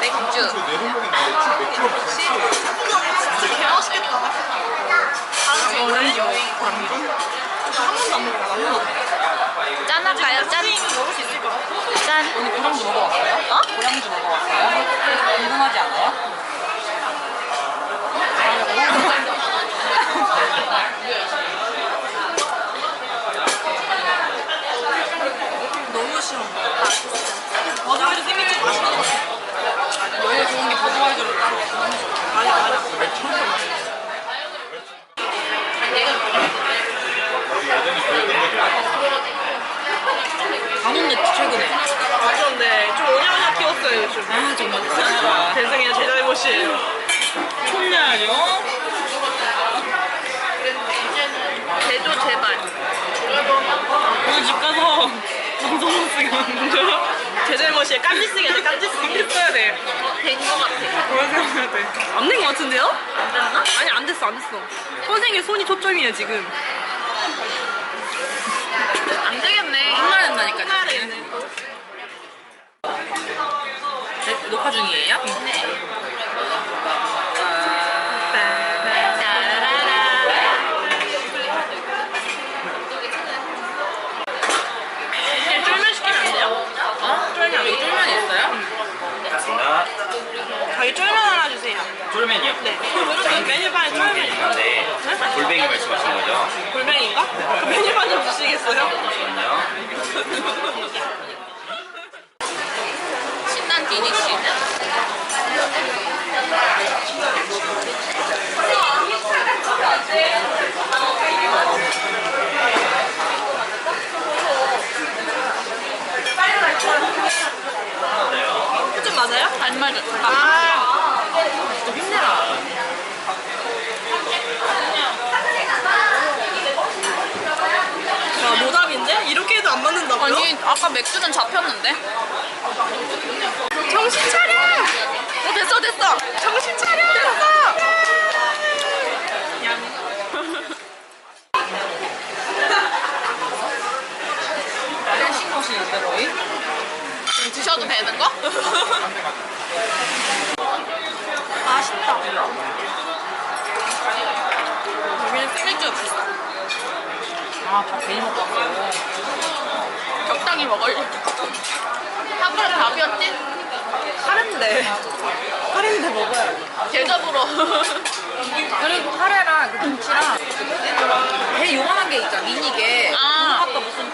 맥주. 개 맛있겠다. 다음 오렌지 먹고 한 번도 안 먹어봐. 짠 할까요? 짠. 먹을 수 있을 것 같아. 짠. 언니 고량주 먹어봤어요? 어? 고량주 먹어봤어요? 궁금하지 않아요? 너무 싫어. 버드와이저 생맥주 맛있는 거 같아. 너무 좋은 게 버드와이저로 맞아, 맞아. 안 온댔지 최근에 맞아, 근데 좀 오냐오냐 키웠어요, 요즘. 아 정말 대단하다 잘못이에요. 촌냐죠? 제조 제발. 오늘 집 가서 방송 못 쓰게 만들어 제 잘못이에요. 깜지 쓰게 돼, 깜지 쓰게 써야 돼. 된거 같아. 그래야 돼안된 거 같은데요? 안 됐나? 아니, 안 됐어, 안 됐어. 선생님 손이 초점이에요, 지금. 안 되겠네. 옛날에 했나니까, 옛날에 지금. 했네. 네, 녹화 중이에요? 네 그냥 쫄면 시키면 안 돼요? 어? 쫄면 여기 쫄면 있어요? 저희 쫄면 하나 주세요. 네. 메뉴판에 쫄면 있어요. 네. 골뱅이 말씀하신 거죠? 골뱅인가? 그 메뉴판 좀 주시겠어요? 잠시만요. 신난 디니쉬. 좀 맞아요? 안 맞아. 아. 좀 힘내라. 야, 노답인데? 이렇게 해도 안 맞는다고요? 아까 맥주는 잡혔는데. 정신 차려! 어, 됐어, 됐어! 정신 차려! 됐어! 싱거시는데 거의? 드셔도 되는 거? 맛있다. 여기는 생맥주가 맛있어. 아밥 괜히 먹고 왔어요 적당히 먹을래. 한 그릇 밥이었지? 카레인데. 카레인데 먹어야 대접으로. 그리고 카레랑 그 김치랑 배 요만한 게 있잖아 미니게 아. 아까 무슨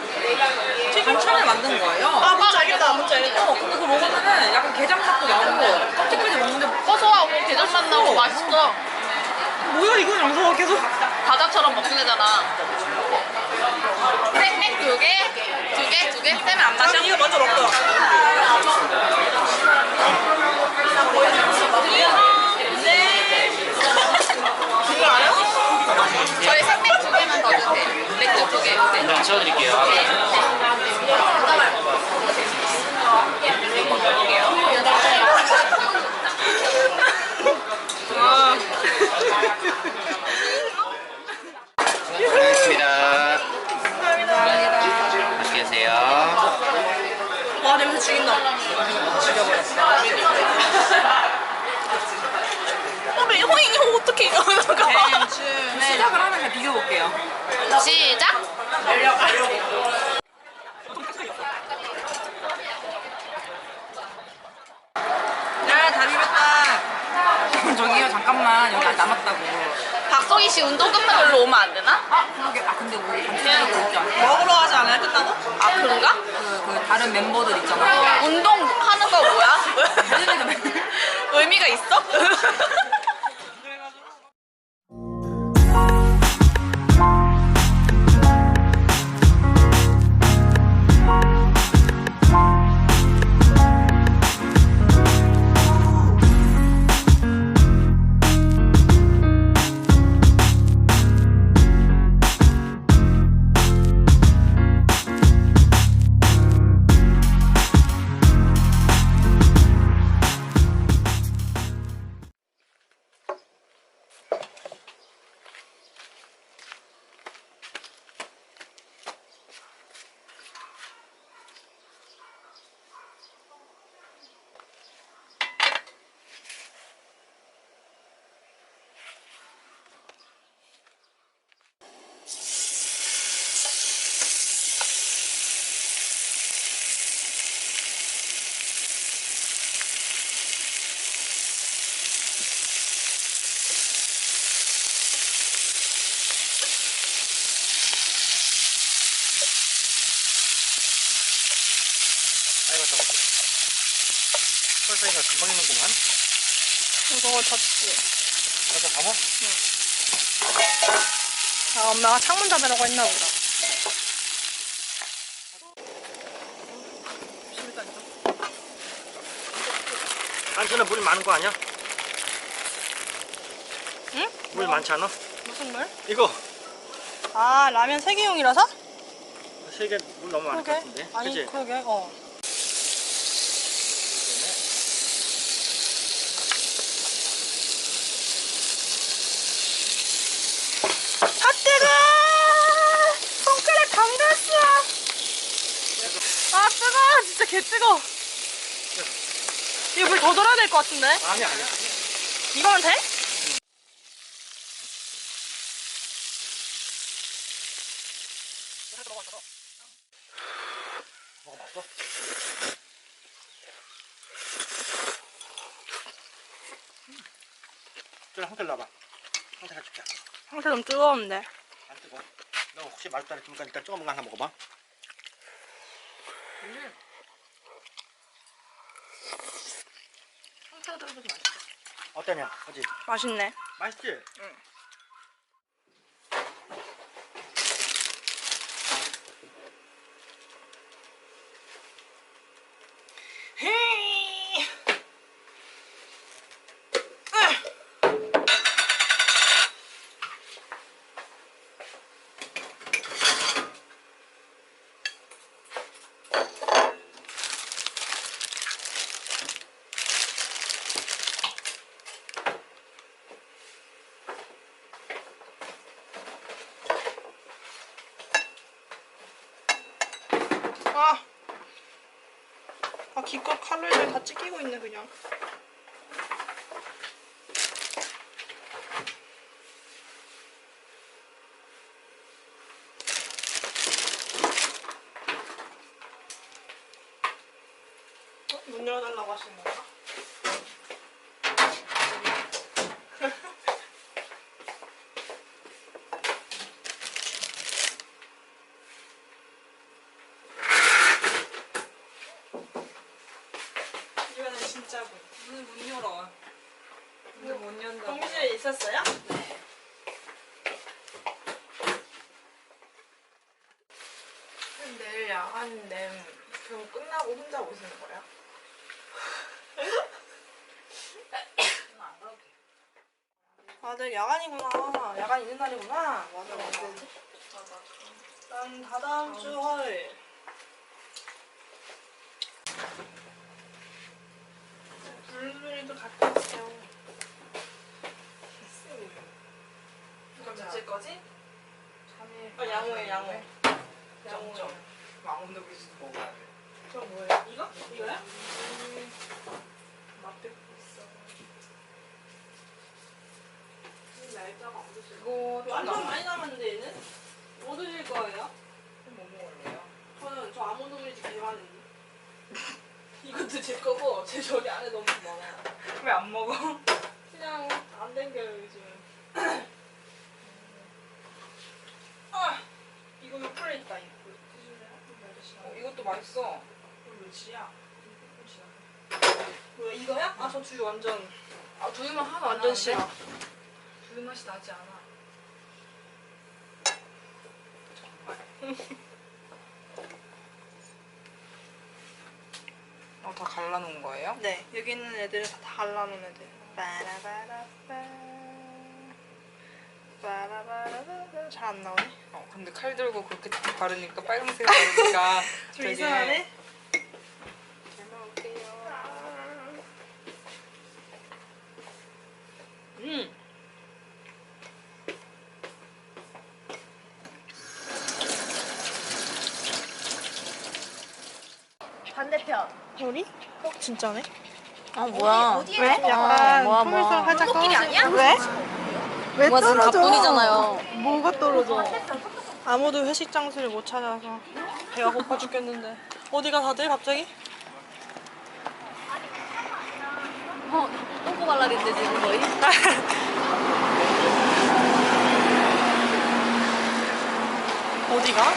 튀김천을 만든 거예요 아, 뭔지 알겠다, 뭔지 알겠다. 어 근데 그거 먹으면은 약간 게장 맛도 나고 껍질까지 먹는데 고소하고 대접 맛 나고 맛있어. 뭐야, 이건 양서가 계속. 과자처럼 먹는 애잖아. 생맥 두 개, 두 개, 두 개. 쌤은 안 마셔? 이거 먼저 알아요? 저희 생맥 두 개만 더 주세요. 맥주 두 개. 네. 한장 치워드릴게요. 아, 고생하셨습니다. 감사합니다. 맛있게 드세요. 와, 냄새 죽인다. 어, 매 호잉, 이거 어떡해, 이거. 시작을 하면 그냥 비교볼게요 시작. 야 다리 뱉다 저기요 잠깐만 여기 아직 남았다고 박성희 씨 운동 끝나고 일로 오면 안 되나? 그러게 아 근데 우리 단체적으로 있지 않아? 먹으러 하지 않아요, 끝나고? 아 그런가? 그, 그 다른 멤버들 있잖아 운동하는 거 뭐야? 의미가 있어? 설사이가 금방 있는구만 이거 졌지. 여자 가봐 아, 엄마가 창문 닫으라고 했나 보다. 안주는 물이 많은 거 아니야? 응? 물 많지 않아? 무슨 물? 이거 아, 라면 세개용이라서 세개물 너무 많을 것. 같은데 아니, 그치? 그러게, 어. 아, 뜨거! 손가락 담갔어! 아, 뜨거! 진짜 개 뜨거! 이거 물 더 덜어야 될 것 같은데? 아니 아니 이거면 돼? 좀 한tel 놔봐 한tel 해줄게 상태 좀 뜨거운데. 안 뜨거 너 혹시 맛있다 했으니까 일단 조금만 하나 먹어봐 어떠냐 그지 맛있네. 맛있지? 응. 아, 아 기껏 칼로리를 다 찍히고 있네 그냥. 어? 문 열어달라고 하시는? 이거는 진짜고. 문을 못 열어. 연다. 공실에 있었어요? 그럼 내일 야간인데 그럼 끝나고 혼자 오시는 거야? 아, 내일 야간이구나. 야간 있는 날이구나. 맞아, 맞아. 난 다다음 주 화요일. 불놀이도 갔다 왔어요. 거지? 잠이. 아, 양호해, 양호. 점점. 왕운도 그리스 먹어야 돼. 저 뭐예요? 이거? 이거야? 맛뵙고 있어. 날짜가 안 드실 그거 완전 많이 남았는데, 얘는? 뭐 드실 거예요? 뭐 먹을래요? 저는 저 아몬드 브리지 개많은데. 이것도 제 거고, 제 저기 안에 너무 많아요. 왜안 먹어? 그냥 안 땡겨요, 요즘. 아, 이거 요플레 있다, 이거. 드실래요? 어, 이것도 맛 있어. 이거 몇이야? 뭐야, 이거야? 아, 저 두유 완전, 아 두유만 하나 완전 싫어. 두유 맛이 나지 않아. 어, 다 갈라놓은 거예요? 네, 여기 있는 애들은 다 갈라놓은 애들. 빠라바라빠. 빠라바라바. 잘안 나오네. 어, 근데 칼 들고 그렇게 바르니까 빨간색 바르니까 좀 이상하네. 잘 먹을게요. 음. 반대편. 우리? 어, 진짜네? 아 뭐야? 왜? 약간 뭐야, 품위성 뭐야. 살짝 골목길이 떨어지- 아니야? 왜? 왜 떨어져? 가뿐이잖아요. 뭐가 떨어져? 아무도 회식 장소를 못 찾아서 배가 고파 죽겠는데 어디가 다들 갑자기? 어, 똥꼬 발랄인데 지금 거의. 어디가?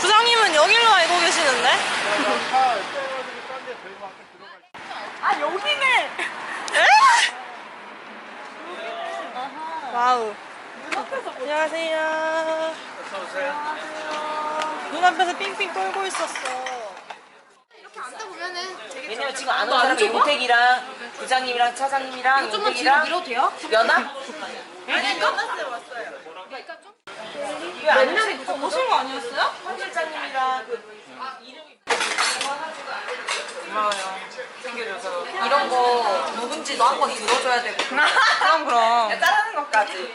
부장님은 드시는데? 아 여기네. 와우. 안녕하세요. 눈앞에서 삥삥 돌고 있었어. 왜냐면 지금 안 오는 사람이 용택이랑 부장님이랑 차장님이랑 좀만 뒤로 용택이랑 밀어도 돼요? 연아? 몇 명이 오신 거 아니었어요? 황 실장님이랑 그 이름이 고마워요. 챙겨줘서. 이런 거 누군지도 한 번 들어줘야 되고. 그럼 그럼. 따르는 것까지.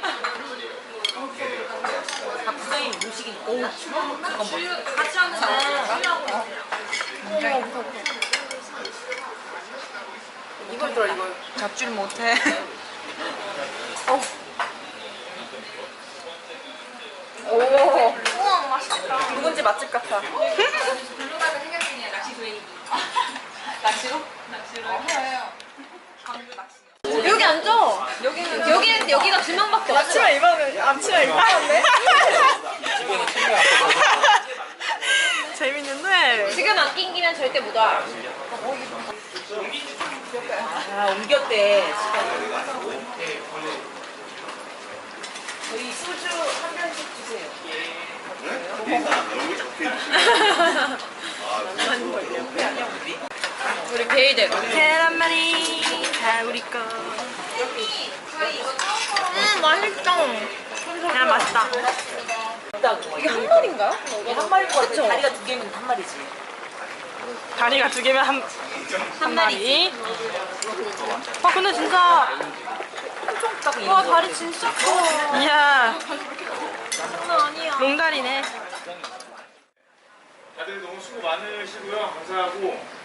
다 부장님 모시기니까. 오 그건 뭐 같이 하는 사람 이걸 들어 이걸. 잡줄 못해. 오. 우와 맛있다. 누군지 맛집 같아 블루가가 생각이네요. 낚시 도행이. 낚시로? 여기 앉아. 여기는 여기는 여기가 두 명밖에 없어. 앞치마 입었네. 앞치마 입었네. 재밌는 데. 지금 안 낑기면 절대 못 와. 아 옮겼대. 저희 소주 한 병씩 주세요 우리 베이드. 계란말이 다 우리 거. 음 맛있다. 계란 맛있다. 이게 한 마리인가요? 이게 한 마리인 거 같아 다리가 두 개면 한 마리지 다리가 두 개면 한, 한 마리. 아 근데 진짜 와 다리 진짜 커. 이야. 롱다리네. 다들 너무 수고 많으시고요. 감사하고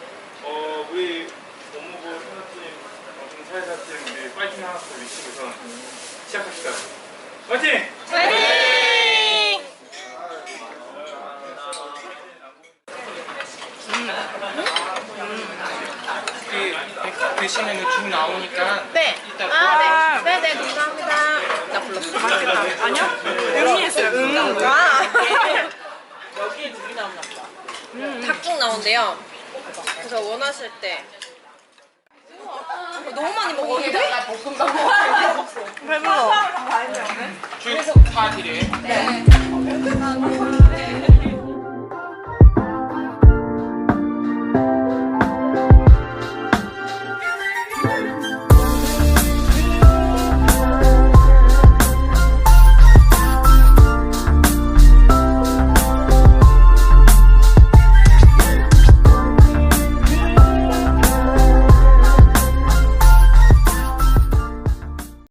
어 우리 법무부 산업팀 어, 사회사팀 우리 파이팅 하나 더 외치고서 시작합시다. 파이팅! 화이팅! 그 드시면 줌 나오니까 네. 이따 아, 네, 네, 감사합니다. 나 불렀어. 맛있겠다. 아니요? 응이했어요. 응. 아. 여기에 두개 나오나 보다 닭죽 나온대요. 그래서 원하실 때 너무 많이 먹었는데? 볶음밥 배불러. 그래서 파티래. 네. 아,